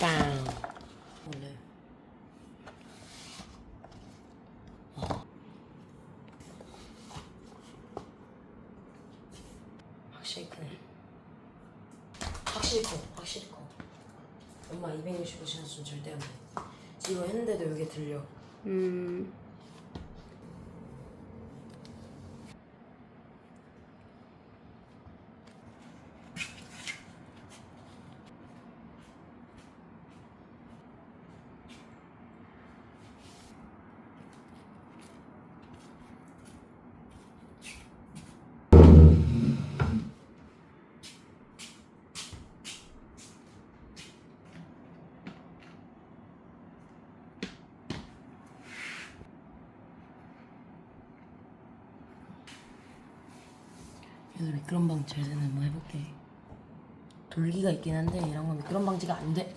빵. 원래. 어. 확실히 크네. 확실히 커. 확실히 커. 엄마 265 신었으면 절대 안 돼. 지금 했는데도 이게 들려. 음. 얘들 미끄럼 방지 잘 되나 한번 해볼게. 돌기가 있긴 한데 이런 건 미끄럼 방지가 안 돼.